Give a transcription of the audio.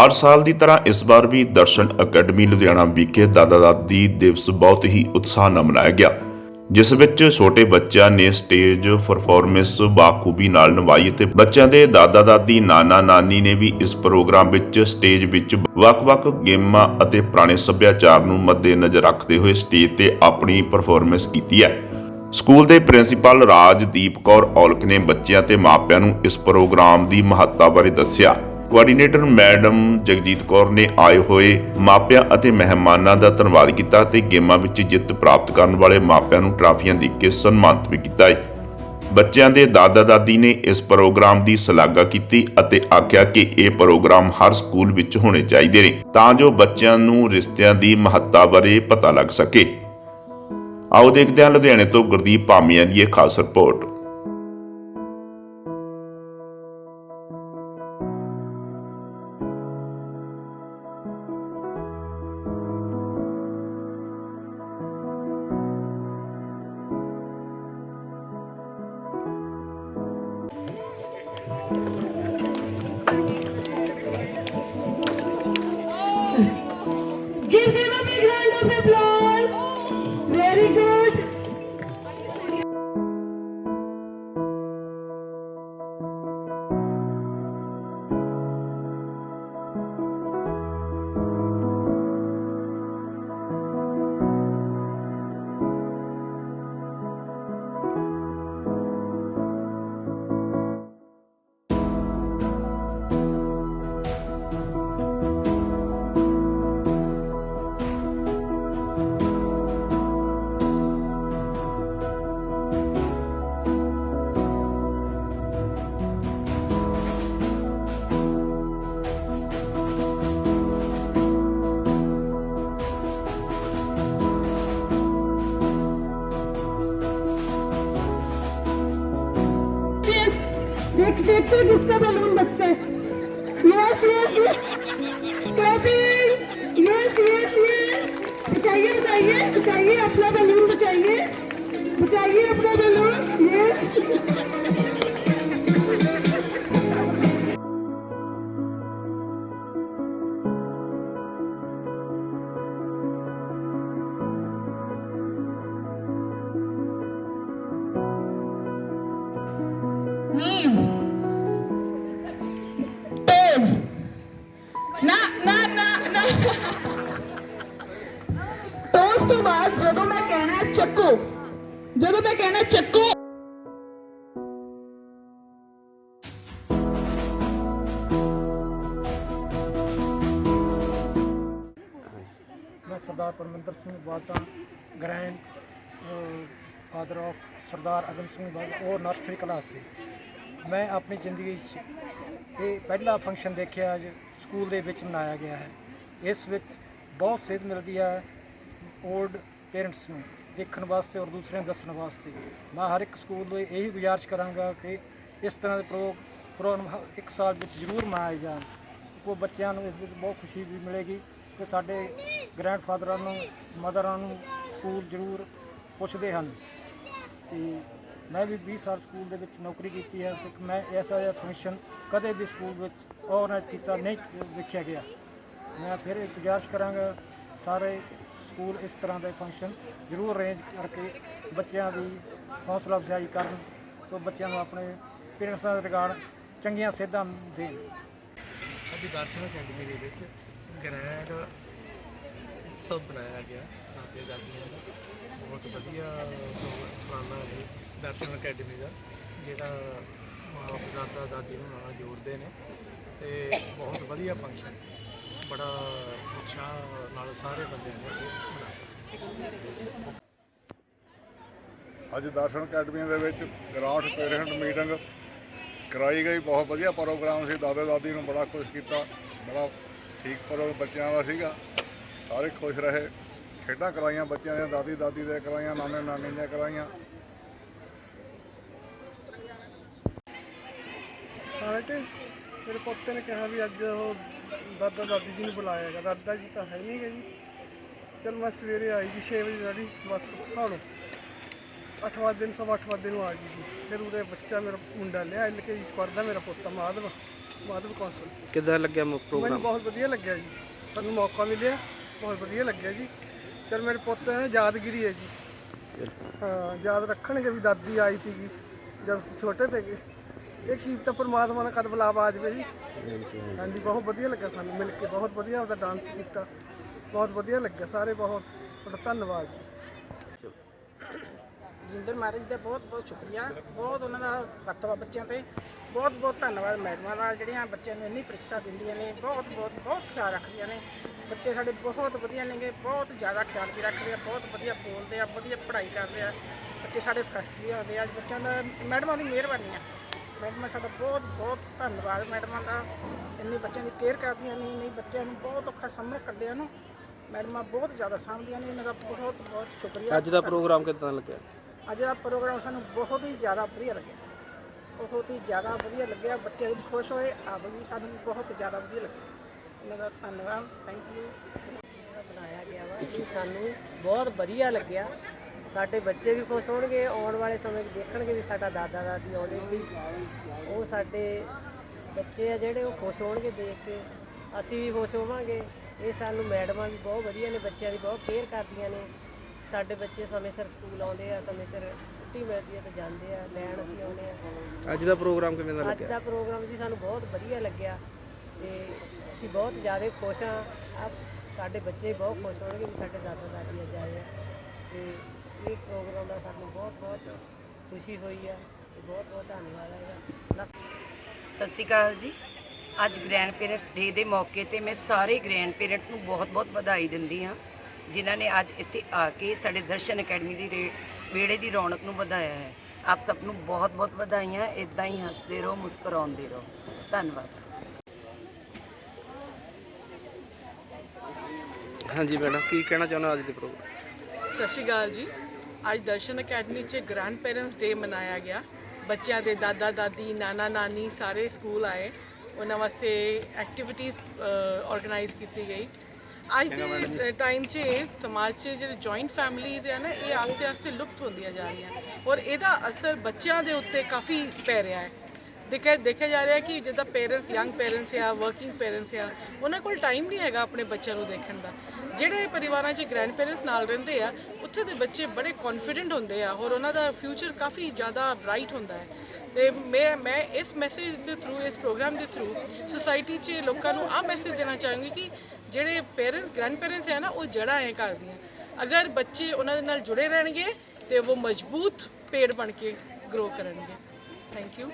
ਹਰ ਸਾਲ ਦੀ ਤਰ੍ਹਾਂ ਇਸ ਵਾਰ ਵੀ ਦਰਸ਼ਨ ਅਕੈਡਮੀ ਲੁਧਿਆਣਾ ਵਿਖੇ ਦਾਦਾ ਦਾਦੀ ਦਿਵਸ ਬਹੁਤ ਹੀ ਉਤਸ਼ਾਹ ਨਾਲ ਮਨਾਇਆ ਗਿਆ, ਜਿਸ ਵਿੱਚ ਛੋਟੇ ਬੱਚਿਆਂ ਨੇ ਸਟੇਜ ਪਰਫਾਰਮੈਂਸ ਬਾਖੂਬੀ ਨਾਲ ਨਿਭਾਈ ਤੇ ਬੱਚਿਆਂ ਦੇ ਦਾਦਾ ਦਾਦੀ ਨਾਨਾ ਨਾਨੀ ਨੇ ਵੀ ਇਸ ਪ੍ਰੋਗਰਾਮ ਵਿੱਚ ਸਟੇਜ ਵਿੱਚ ਵੱਖ-ਵੱਖ ਗੇਮਾਂ ਅਤੇ ਪੁਰਾਣੇ ਸੱਭਿਆਚਾਰ ਨੂੰ ਮੱਦੇਨਜ਼ਰ ਰੱਖਦੇ ਹੋਏ ਸਟੇਜ ਤੇ ਆਪਣੀ ਪਰਫਾਰਮੈਂਸ ਕੀਤੀ ਹੈ। ਸਕੂਲ ਦੇ ਪ੍ਰਿੰਸੀਪਲ ਰਾਜਦੀਪ ਕੌਰ ਔਲਖ ਨੇ ਬੱਚਿਆਂ ਤੇ ਮਾਪਿਆਂ ਨੂੰ ਇਸ ਪ੍ਰੋਗਰਾਮ ਦੀ ਮਹੱਤਤਾ ਬਾਰੇ ਦੱਸਿਆ। ਕੋਆਰਡੀਨੇਟਰ ਮੈਡਮ ਜਗਜੀਤ ਕੌਰ ਨੇ ਆਏ ਹੋਏ ਮਾਪਿਆਂ ਅਤੇ ਮਹਿਮਾਨਾਂ ਦਾ ਧੰਨਵਾਦ ਕੀਤਾ ਤੇ ਗੇਮਾਂ ਵਿੱਚ ਜਿੱਤ ਪ੍ਰਾਪਤ ਕਰਨ ਵਾਲੇ ਮਾਪਿਆਂ ਨੂੰ ਟਰਾਫੀਆਂ ਦੇ ਕੇ ਸਨਮਾਨਿਤ ਵੀ ਕੀਤਾ ਹੈ। ਬੱਚਿਆਂ ਦੇ ਦਾਦਾ ਦਾਦੀ ਨੇ ਇਸ ਪ੍ਰੋਗਰਾਮ ਦੀ ਸ਼ਲਾਘਾ ਕੀਤੀ ਅਤੇ ਆਖਿਆ ਕਿ ਇਹ ਪ੍ਰੋਗਰਾਮ ਹਰ ਸਕੂਲ ਵਿੱਚ ਹੋਣੇ ਚਾਹੀਦੇ ਨੇ, ਤਾਂ ਜੋ ਬੱਚਿਆਂ ਨੂੰ ਰਿਸ਼ਤਿਆਂ ਦੀ ਮਹੱਤਤਾ ਬਾਰੇ ਪਤਾ ਲੱਗ ਸਕੇ। ਆਓ ਦੇਖਦੇ ਹਾਂ ਲੁਧਿਆਣੇ ਤੋਂ ਗੁਰਦੀਪ ਭਾਮੀਆਂ ਦੀ ਇਹ ਖਾਸ report. Give them a big round of applause. Very good. architecture disco balloon buster. Yes, yes, yes. Clapping. Yes, yes, yes. बचाइए बचाइए बचाइए अपना बैलून बचाइए बचाइए अपना बैलून यस ਤੋਂ ਬਾਅਦ ਜਦੋਂ ਮੈਂ ਕਹਿਣਾ ਚੱਕੋ ਜਦੋਂ ਮੈਂ ਕਹਿਣਾ ਚੱਕੋ मैं Sardar Parminder Singh Bata grandfather of Sardar Agam Singh बाटा और नर्सरी क्लास से मैं अपनी ज़िंदगी ਇਹ ਪਹਿਲਾ ਫੰਕਸ਼ਨ ਦੇਖਿਆ ਅੱਜ ਸਕੂਲ ਦੇ ਵਿੱਚ ਮਨਾਇਆ ਗਿਆ ਹੈ ਇਸ ਵਿੱਚ ਬਹੁਤ ਸੇਧ ਮਿਲਦੀ ਹੈ 올ਡ ਪੇਰੈਂਟਸ ਨੂੰ ਦੇਖਣ ਵਾਸਤੇ ਔਰ ਦੂਸਰਿਆਂ ਨੂੰ ਦੱਸਣ ਵਾਸਤੇ। ਮੈਂ ਹਰ ਇੱਕ ਸਕੂਲ ਨੂੰ ਇਹੀ ਗੁਜ਼ਾਰਿਸ਼ ਕਰਾਂਗਾ ਕਿ ਇਸ ਤਰ੍ਹਾਂ ਦੇ ਪ੍ਰੋ, ਪ੍ਰੋਗਰਾਮ ਹ- ਇੱਕ ਸਾਲ ਵਿੱਚ ਜ਼ਰੂਰ ਮਨਾਏ ਜਾਣ। ਕੋ ਬੱਚਿਆਂ ਨੂੰ ਇਸ ਵਿੱਚ ਬਹੁਤ ਖੁਸ਼ੀ ਵੀ ਮਿਲੇਗੀ ਕਿ ਸਾਡੇ ਗ੍ਰੈਂਡਫਾਦਰਾਂ ਨੂੰ ਮਦਰਾਂ ਨੂੰ ਸਕੂਲ ਜ਼ਰੂਰ ਪੁੱਛਦੇ ਹਨ। ਤੇ ਮੈਂ ਵੀ 20 ਸਾਲ ਸਕੂਲ ਦੇ ਵਿੱਚ ਨੌਕਰੀ ਕੀਤੀ ਹੈ ਤੇ ਮੈਂ ਐਸਾ ਜਿਹਾ ਫੰਕਸ਼ਨ ਕਦੇ ਵੀ ਸਕੂਲ ਵਿੱਚ ਆਰਗੇਨਾਈਜ਼ ਕੀਤਾ ਨਹੀਂ ਵੇਖਿਆ ਗਿਆ। ਮੈਂ ਫਿਰ ਗੁਜ਼ਾਰਿਸ਼ ਕਰਾਂਗਾ ਸਾਰੇ ਸਕੂਲ ਇਸ ਤਰ੍ਹਾਂ ਦੇ ਫੰਕਸ਼ਨ ਜ਼ਰੂਰ ਅਰੇਂਜ ਕਰਕੇ ਬੱਚਿਆਂ ਦੀ ਹੌਸਲਾ ਅਫਜ਼ਾਈ ਕਰਨ ਸੋ ਬੱਚਿਆਂ ਨੂੰ ਆਪਣੇ ਪੇਰੈਂਟਸ ਦਾ ਰਿਗਾਰਡ ਚੰਗੀਆਂ ਸੇਧਾਂ ਦੇਣ। ਸਾਡੀ ਦਰਸ਼ਨ ਅਕੈਡਮੀ ਦੇ ਵਿੱਚ ਗ੍ਰੈਂਡ ਉਤਸਵ ਬਣਾਇਆ ਗਿਆ ਦਾਦੇ ਦਾਦੀਆਂ ਦਾ। ਬਹੁਤ ਵਧੀਆ ਉਪਰਾਲਾ ਹੈ ਦਰਸ਼ਨ ਅਕੈਡਮੀ ਦਾ, ਜਿਹੜਾ ਮਾਂ ਦਾਦਾ ਦਾਦੀ ਨੂੰ ਨਾਲ ਜੋੜਦੇ ਨੇ ਤੇ ਬਹੁਤ ਵਧੀਆ ਫੰਕਸ਼ਨ ਸੀ ਬੜਾ ਉਤਸ਼ਾਹ ਨਾਲ ਸਾਰੇ ਬੰਦਿਆਂ ਨੇ ਮਨਾਇਆ। ਅੱਜ ਦਰਸ਼ਨ ਅਕੈਡਮੀ ਦੇ ਵਿੱਚ ਗ੍ਰਾਂਟ ਪੇਰੈਂਟ ਮੀਟਿੰਗ ਕਰਾਈ ਗਈ ਬਹੁਤ ਵਧੀਆ ਪ੍ਰੋਗਰਾਮ ਸੀ ਦਾਦੇ ਦਾਦੀ ਨੂੰ ਬੜਾ ਖੁਸ਼ ਕੀਤਾ ਬੜਾ ਠੀਕ ਪ੍ਰੋਗਰਾਮ ਬੱਚਿਆਂ ਦਾ ਸੀਗਾ ਸਾਰੇ ਖੁਸ਼ ਰਹੇ। ਖੇਡਾਂ ਕਰਾਈਆਂ ਬੱਚਿਆਂ ਦੀਆਂ ਦਾਦੀ ਦਾਦੀ ਦੇ ਕਰਾਈਆਂ ਨਾਨੇ ਨਾਨੀ ਦੀਆਂ ਕਰਾਈਆਂ। ਹਾਲਟ ਮੇਰੇ ਪੋਤੇ ਨੇ ਕਿਹਾ ਵੀ ਅੱਜ ਉਹ ਦਾਦਾ ਦਾਦੀ ਜੀ ਨੂੰ ਬੁਲਾਇਆ ਹੈਗਾ। ਦਾਦਾ ਜੀ ਤਾਂ ਹੈ ਨਹੀਂ ਗੇ ਜੀ। ਚਲ ਮੈਂ ਸਵੇਰੇ ਆਈ ਜੀ 6 ਵਜੇ ਸਾਡੀ ਬੱਸ ਸਾਲੋ 8 ਵਜੇ ਦਿਨ ਸਵਾ ਅੱਠ ਵਜੇ ਨੂੰ ਆ ਗਈ ਜੀ। ਫਿਰ ਉਹਦੇ ਬੱਚਾ ਮੇਰਾ ਮੁੰਡਾ ਲਿਆ ਐਲ ਕੇ ਜੀ ਪੜਦਾ ਮੇਰਾ ਪੁੱਤ ਮਾਧਵ। ਮਾਧਵ ਕੌਂਸਲ। ਕਿੱਦਾਂ ਲੱਗਿਆ ਮ- ਮੈਨੂੰ ਪ੍ਰੋਗਰਾਮ ਬਹੁਤ ਵਧੀਆ ਲੱਗਿਆ ਜੀ। ਸਾਨੂੰ ਮੌਕਾ ਮਿਲਿਆ ਬਹੁਤ ਵਧੀਆ ਲੱਗਿਆ ਜੀ। ਚਲ ਮੇਰੇ ਪੁੱਤ ਨੇ ਯਾਦਗਿਰੀ ਹੈ ਜੀ। ਹਾਂ ਯਾਦ ਰੱਖਣਗੇ ਵੀ ਦਾਦੀ ਆਈ ਸੀਗੀ ਜਦ ਅਸੀਂ ਛੋਟੇ ਸੀਗੇ। ਇਹ ਕੀ ਤਾਂ ਪਰਮਾਤਮਾ ਦਾ ਕਦ ਬੁਲਾਵਾ ਆ ਜਾਵੇ ਜੀ? ਹਾਂਜੀ, ਬਹੁਤ ਵਧੀਆ ਲੱਗਾ ਸਾਨੂੰ ਮਿਲ ਕੇ, ਬਹੁਤ ਵਧੀਆ ਉਹਦਾ ਡਾਂਸ ਕੀਤਾ। ਬਹੁਤ ਵਧੀਆ ਲੱਗਾ, ਸਾਰੇ ਬਹੁਤ, ਤੁਹਾਡਾ ਧੰਨਵਾਦ ਜੀ। ਜਿੰਦਰ ਮਹਾਰਾਜ ਦਾ ਬਹੁਤ ਬਹੁਤ ਸ਼ੁਕਰੀਆ। ਬਹੁਤ ਉਹਨਾਂ ਦਾ ਹੱਥ ਵਾ ਬੱਚਿਆਂ ਤੇ। ਬਹੁਤ ਬਹੁਤ ਧੰਨਵਾਦ ਮੈਡਮਾਂ ਦਾ, ਜਿਹੜੀਆਂ ਬੱਚਿਆਂ ਨੂੰ ਇੰਨੀ ਪ੍ਰੀਖਿਆ ਦਿੰਦੀਆਂ ਨੇ। ਬਹੁਤ ਬਹੁਤ ਬਹੁਤ ਖਿਆਲ ਰੱਖਦੀਆਂ ਨੇ। ਬੱਚੇ ਸਾਡੇ ਬਹੁਤ ਵਧੀਆ ਨੇਗੇ, ਬਹੁਤ ਜ਼ਿਆਦਾ ਖਿਆਲ ਵੀ ਰੱਖਦੇ ਆ, ਬਹੁਤ ਵਧੀਆ ਬੋਲਦੇ ਆ, ਵਧੀਆ ਪੜ੍ਹਾਈ ਕਰਦੇ ਆ। ਬੱਚੇ ਸਾਡੇ ਫਸਟ ਵੀ ਆਉਂਦੇ ਆ। ਅੱਜ ਬੱਚਿਆਂ ਦਾ, ਮੈਡਮਾਂ ਦੀ ਮਿਹਰਬਾਨੀ ਆ। ਮੈਡਮਾਂ ਸਾਡਾ ਬਹੁਤ ਬਹੁਤ ਧੰਨਵਾਦ ਮੈਡਮਾਂ ਦਾ। ਇੰਨੀ ਬੱਚਿਆਂ ਦੀ ਕੇਅਰ ਕਰਦੀਆਂ ਨੇ ਨਹੀਂ ਬੱਚਿਆਂ ਨੂੰ ਬਹੁਤ ਔਖਾ ਸਾਹਮਣੇ ਕੱਢਿਆ ਨੂੰ ਮੈਡਮਾਂ ਬਹੁਤ ਜ਼ਿਆਦਾ ਸਾਂਭਦੀਆਂ ਨੇ। ਇਹਨਾਂ ਦਾ ਬਹੁਤ ਬਹੁਤ ਸ਼ੁਕਰੀਆ। ਅੱਜ ਦਾ ਪ੍ਰੋਗਰਾਮ ਕਿੱਦਾਂ ਲੱਗਿਆ? ਅੱਜ ਦਾ ਪ੍ਰੋਗਰਾਮ ਸਾਨੂੰ ਬਹੁਤ ਹੀ ਜ਼ਿਆਦਾ ਵਧੀਆ ਲੱਗਿਆ। ਬਹੁਤ ਹੀ ਜ਼ਿਆਦਾ ਵਧੀਆ ਲੱਗਿਆ। ਬੱਚੇ ਵੀ ਖੁਸ਼ ਹੋਏ ਆਪ ਵੀ ਸਾਨੂੰ ਬਹੁਤ ਜ਼ਿਆਦਾ ਵਧੀਆ ਲੱਗਿਆ। ਇਹਨਾਂ ਦਾ ਧੰਨਵਾਦ। ਥੈਂਕ ਯੂ ਬਣਾਇਆ ਗਿਆ ਵਾ। ਇਹ ਸਾਨੂੰ ਬਹੁਤ ਵਧੀਆ ਲੱਗਿਆ। ਸਾਡੇ ਬੱਚੇ ਵੀ ਖੁਸ਼ ਹੋਣਗੇ ਆਉਣ ਵਾਲੇ ਸਮੇਂ 'ਚ ਦੇਖਣਗੇ ਵੀ ਸਾਡਾ ਦਾਦਾ ਦਾਦੀ ਆਉਂਦੇ ਸੀ। ਉਹ ਸਾਡੇ ਬੱਚੇ ਆ ਜਿਹੜੇ ਉਹ ਖੁਸ਼ ਹੋਣਗੇ ਦੇਖ ਕੇ। ਅਸੀਂ ਵੀ ਖੁਸ਼ ਹੋਵਾਂਗੇ। ਇਹ ਸਾਨੂੰ ਮੈਡਮਾਂ ਵੀ ਬਹੁਤ ਵਧੀਆ ਨੇ ਬੱਚਿਆਂ ਦੀ ਬਹੁਤ ਕੇਅਰ ਕਰਦੀਆਂ ਨੇ। ਸਾਡੇ ਬੱਚੇ ਸਮੇਂ ਸਿਰ ਸਕੂਲ ਆਉਂਦੇ ਆ ਸਮੇਂ ਸਿਰ ਛੁੱਟੀ ਮਿਲਦੀ ਆ ਤੇ ਜਾਂਦੇ ਆ ਲੈਣ ਅਸੀਂ ਆਉਂਦੇ ਆ। ਅੱਜ ਦਾ ਪ੍ਰੋਗਰਾਮ ਕਿਵੇਂ ਦਾ ਅੱਜ ਲੱਗਿਆ? ਦਾ ਪ੍ਰੋਗਰਾਮ ਜੀ ਸਾਨੂੰ ਬਹੁਤ ਵਧੀਆ ਲੱਗਿਆ ਤੇ ਅਸੀਂ ਬਹੁਤ ਜ਼ਿਆਦਾ ਖੁਸ਼ ਹਾਂ। ਆ ਸਾਡੇ ਬੱਚੇ ਬਹੁਤ ਖੁਸ਼ ਹੋਣਗੇ ਵੀ ਸਾਡੇ ਦਾਦਾ ਦਾਦੀ ਅੱਜ ਆਏ ਆ ਤੇ ਇਹ ਪ੍ਰੋਗਰਾਮ ਦਾ ਸਾਨੂੰ ਬਹੁਤ ਬਹੁਤ ਖੁਸ਼ੀ ਹੋਈ ਆ ਤੇ ਬਹੁਤ ਬਹੁਤ ਧੰਨਵਾਦ ਹੈ ਇਹਦਾ। ਸਤਿ ਸ਼੍ਰੀ ਅਕਾਲ ਜੀ। ਅੱਜ ਗ੍ਰੈਂਡ ਪੇਰੈਂਟਸ ਡੇ ਦੇ ਮੌਕੇ ਤੇ ਮੈਂ ਸਾਰੇ ਗ੍ਰੈਂਡ ਪੇਰੈਂਟਸ ਨੂੰ ਬਹੁਤ-ਬਹੁਤ ਵਧਾਈ ਦਿੰਦੀ ਹਾਂ ਜਿਨ੍ਹਾਂ ਨੇ ਅੱਜ ਇੱਥੇ ਆ ਕੇ ਸਾਡੇ ਦਰਸ਼ਨ ਅਕੈਡਮੀ ਦੀ ਰੇ- ਵਿਹੜੇ ਦੀ ਰੌਣਕ ਨੂੰ ਵਧਾਇਆ ਹੈ। ਆਪ ਸਭ ਨੂੰ ਬਹੁਤ-ਬਹੁਤ ਵਧਾਈਆਂ ਇਦਾਂ ਹੀ ਹੱਸਦੇ ਰਹੋ ਮੁਸਕਰਾਉਂਦੇ ਰਹੋ। ਧੰਨਵਾਦ। ਹਾਂਜੀ ਮੈਡਮ ਕੀ ਕਹਿਣਾ ਚਾਹੁੰਦੇ ਹੋ ਅੱਜ ਦੇ ਪ੍ਰੋਗਰਾਮ? ਸਤਿ ਸ਼੍ਰੀ ਅਕਾਲ ਜੀ। ਅੱਜ ਦਰਸ਼ਨ ਅਕੈਡਮੀ 'ਚ ਗ੍ਰੈਂਡ ਪੇਰੈਂਟਸ ਡੇ ਮਨਾਇਆ ਗਿਆ। ਬੱਚਿਆਂ ਦੇ ਦਾਦਾ ਦਾਦੀ ਨਾਨਾ ਨਾਨੀ ਸਾਰੇ ਸਕੂਲ ਆਏ। ਉਹਨਾਂ ਵਾਸਤੇ ਐਕਟੀਵਿਟੀਜ਼ ਆਰਗੇਨਾਈਜ਼ ਕੀਤੀ ਗਈ। ਅੱਜ ਦੇ ਟਾਈਮ 'ਚ ਸਮਾਜ 'ਚ ਜਿਹੜੇ ਜੁਆਇੰਟ ਫੈਮਿਲੀ ਦੇ ਆ ਨਾ ਇਹ ਆਸਤੇ ਆਸਤੇ ਲੁਪਤ ਹੁੰਦੀਆਂ ਜਾ ਰਹੀਆਂ। ਔਰ ਇਹਦਾ ਅਸਰ ਬੱਚਿਆਂ ਦੇ ਉੱਤੇ ਕਾਫੀ ਪੈ ਰਿਹਾ ਹੈ। ਦੇਖਿਆ ਦੇਖਿਆ ਜਾ ਰਿਹਾ ਕਿ ਜਿੱਦਾਂ ਪੇਰੈਂਟਸ ਯੰਗ ਪੇਰੈਂਟਸ ਆ ਵਰਕਿੰਗ ਪੇਰੈਂਟਸ ਆ, ਉਹਨਾਂ ਕੋਲ ਟਾਈਮ ਨਹੀਂ ਹੈਗਾ ਆਪਣੇ ਬੱਚਿਆਂ ਨੂੰ ਦੇਖਣ ਦਾ। ਜਿਹੜੇ ਪਰਿਵਾਰਾਂ 'ਚ ਗ੍ਰੈਂਡ ਪੇਰੈਂਟਸ ਨਾਲ ਰਹਿੰਦੇ ਆ, ਉੱਥੇ ਦੇ ਬੱਚੇ ਬੜੇ ਕੌਨਫੀਡੈਂਟ ਹੁੰਦੇ ਆ ਔਰ ਉਹਨਾਂ ਦਾ ਫਿਊਚਰ ਕਾਫੀ ਜ਼ਿਆਦਾ ਬ੍ਰਾਈਟ ਹੁੰਦਾ ਹੈ। ਤੇ ਮੈਂ ਮੈਂ ਇਸ ਮੈਸੇਜ ਦੇ ਥਰੂ ਇਸ ਪ੍ਰੋਗਰਾਮ ਦੇ ਥਰੂ ਸੋਸਾਇਟੀ 'ਚ ਲੋਕਾਂ ਨੂੰ ਆਹ ਮੈਸੇਜ ਦੇਣਾ ਚਾਹਾਂਗੀ ਕਿ ਜਿਹੜੇ ਪੇਰੈਂਟਸ ਗ੍ਰੈਂਡ ਪੇਰੈਂਟਸ ਆ ਨਾ, ਉਹ ਜੜ੍ਹਾਂ ਹੈ ਘਰ ਦੀਆਂ। ਅਗਰ ਬੱਚੇ ਉਹਨਾਂ ਦੇ ਨਾਲ ਜੁੜੇ ਰਹਿਣਗੇ ਤੇ ਉਹ ਮਜ਼ਬੂਤ ਪੇੜ ਬਣ ਕੇ ਗਰੋ ਕਰਨਗੇ। Thank you